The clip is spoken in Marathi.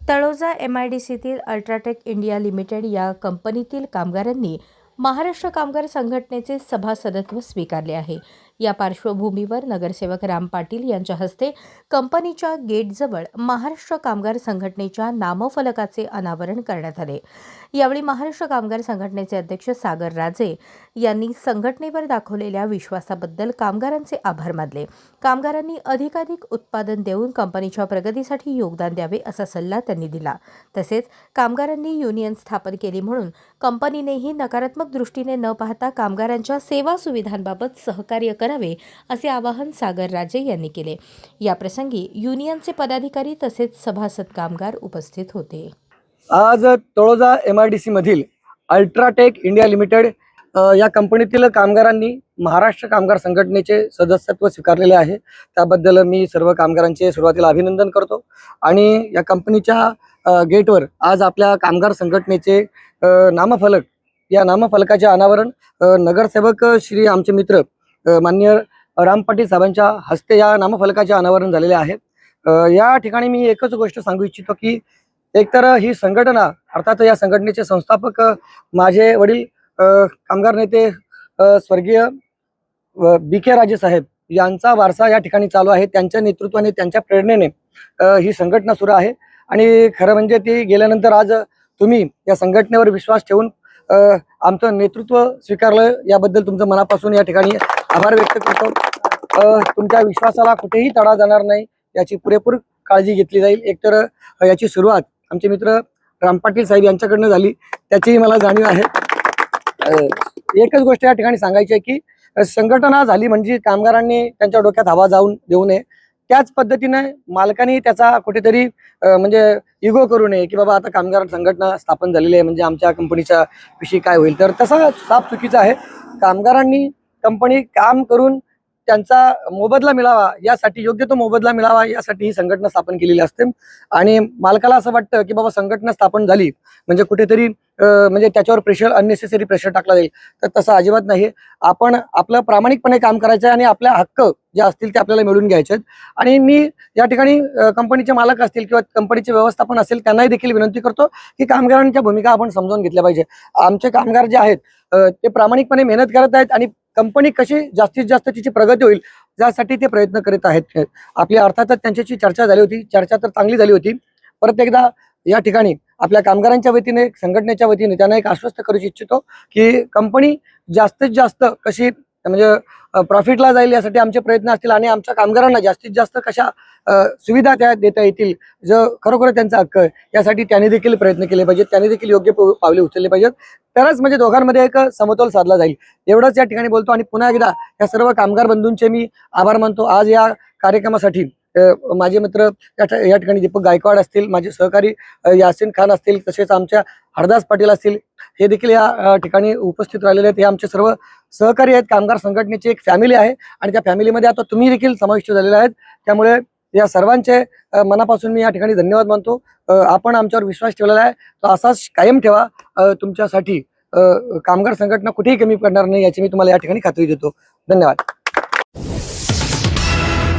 तळोजा एम आय डी सीतील अल्ट्राटेक इंडिया लिमिटेड या कंपनीतील कामगारांनी महाराष्ट्र कामगार संघटनेचे सभासदत्व स्वीकारले आहे. या पार्श्वभूमीवर नगरसेवक राम पाटील यांच्या हस्ते कंपनीच्या गेटजवळ महाराष्ट्र कामगार संघटनेच्या नामफलकाचे अनावरण करण्यात आले. यावेळी महाराष्ट्र कामगार संघटनेचे अध्यक्ष सागर राजे यांनी संघटनेवर दाखवलेल्या विश्वासाबद्दल कामगारांचे आभार मानले. कामगारांनी अधिकाधिक उत्पादन देऊन कंपनीच्या प्रगतीसाठी योगदान द्यावे असा सल्ला त्यांनी दिला. तसेच कामगारांनी युनियन स्थापन केली म्हणून कंपनीनेही नकारात्मक दृष्टीने न पाहता कामगारांच्या सेवा सुविधांबाबत सहकार्य करावे असे आवाहन सागर राजे यांनी केले. याप्रसंगी युनियनचे पदाधिकारी तसेच सभासद कामगार उपस्थित होते. आज तळोजा एम आय डी सीमधील अल्ट्राटेक इंडिया लिमिटेड या कंपनीतील कामगारांनी महाराष्ट्र कामगार संघटनेचे सदस्यत्व स्वीकारलेले आहे. त्याबद्दल मी सर्व कामगारांचे सुरुवातीला अभिनंदन करतो. आणि या कंपनीच्या गेटवर आज आपल्या कामगार संघटनेचे नामफलक या नामफलकाचे अनावरण नगरसेवक श्री आमचे मित्र मान्य माननीय राम पाटील साहेबांच्या हस्ते या नामफलकाचे अनावरण झालेले आहे. या ठिकाणी मी एकच गोष्ट सांगू इच्छितो की एकतर ही संघटना अर्थात या संघटनेचे संस्थापक माझे वडील कामगार नेते स्वर्गीय बी के राजे साहेब यांचा वारसा या ठिकाणी चालू आहे. त्यांच्या नेतृत्वाने त्यांच्या प्रेरणेने ही संघटना सुरू आहे. आणि खरं म्हणजे ती गेल्यानंतर आज तुम्ही या संघटनेवर विश्वास ठेवून आमचं नेतृत्व स्वीकारलं. याबद्दल तुमचं मनापासून या ठिकाणी आभार व्यक्त करतो. तुमच्या विश्वासाला कुठेही तडा जाणार नाही याची पुरेपूर काळजी घेतली जाईल. एकतर याची सुरुवात आमचे मित्र राम पाटील साहेब यांच्याकडनं झाली त्याचीही मला जाणीव आहे. एकच गोष्ट या ठिकाणी सांगायची आहे की संघटना झाली म्हणजे कामगारांनी त्यांच्या डोक्यात हवा जाऊन देऊ नये. त्याच पद्धतीने मालकांनी त्याचा कुठेतरी म्हणजे इगो करू नये की बाबा आता कामगार संघटना स्थापन झालेली आहे म्हणजे आमच्या कंपनीच्या विषयी काय होईल. तर तसा साफ चुकीचा आहे. कामगारांनी कंपनी काम करून त्यांचा मोबदला मिळावा यासाठी योग्य तो मोबदला मिळावा यासाठी ही संघटना स्थापन केलेली असते. आणि मालकाला असं वाटतं की बाबा संघटना स्थापन झाली म्हणजे कुठेतरी म्हणजे त्याच्यावर प्रेशर अननेसेसरी प्रेशर टाकला जाईल. तर तसं अजिबात नाही आपण आपलं प्रामाणिकपणे काम करायचं आहे आणि आपल्या हक्क जे असतील ते आपल्याला मिळून घ्यायचे आहेत आणि मी या ठिकाणी कंपनीचे मालक असतील किंवा कंपनीचे व्यवस्थापन असेल त्यांनाही देखील विनंती करतो की कामगारांच्या भूमिका आपण समजावून घेतल्या पाहिजे. आमचे कामगार जे आहेत ते प्रामाणिकपणे मेहनत करत आहेत आणि कंपनी कशी जास्तीत जास्त तिची प्रगती होईल यासाठी ते प्रयत्न करीत आहेत. आपल्या अर्थातच त्यांच्याशी चर्चा झाली होती. चर्चा तर चांगली झाली होती. परत एकदा या ठिकाणी आपल्या कामगारांच्या वतीने संघटनेच्या वतीने त्यांना एक आश्वस्त करू इच्छितो की कंपनी जास्तीत जास्त कशी म्हणजे प्रॉफिटला जाईल यासाठी आमचे प्रयत्न असतील आणि आमच्या कामगारांना जास्तीत जास्त कशा सुविधा त्या देता येतील जो खरोखर त्यांचा हक्क आहे यासाठी त्याने देखील प्रयत्न केले पाहिजेत त्याने देखील योग्य पावले उचलले पाहिजेत. तरच म्हणजे दोघांमध्ये एक समतोल साधला जाईल. एवढंच या ठिकाणी बोलतो आणि पुन्हा एकदा या सर्व कामगार बंधूंचे मी आभार मानतो. आज या कार्यक्रमासाठी माझे मित्र या ठिकाणी दीपक गायकवाड असतील माझे सहकारी यासिन खान असतील तसेच आमच्या हरदास पाटील असतील हे देखील या ठिकाणी उपस्थित राहिलेले आहेत. हे आमचे सर्व सहकारी आहेत. कामगार संघटनेची एक फॅमिली आहे आणि त्या फॅमिलीमध्ये आता तुम्ही देखील समाविष्ट झालेले आहेत. त्यामुळे या सर्वांचे मनापासून मी या ठिकाणी धन्यवाद मानतो. आपण आमच्यावर विश्वास ठेवलेला आहे. तो असाच कायम ठेवा. तुमच्यासाठी कामगार संघटना कुठेही कमी पडणार नाही याची मी तुम्हाला या ठिकाणी खात्री देतो. धन्यवाद.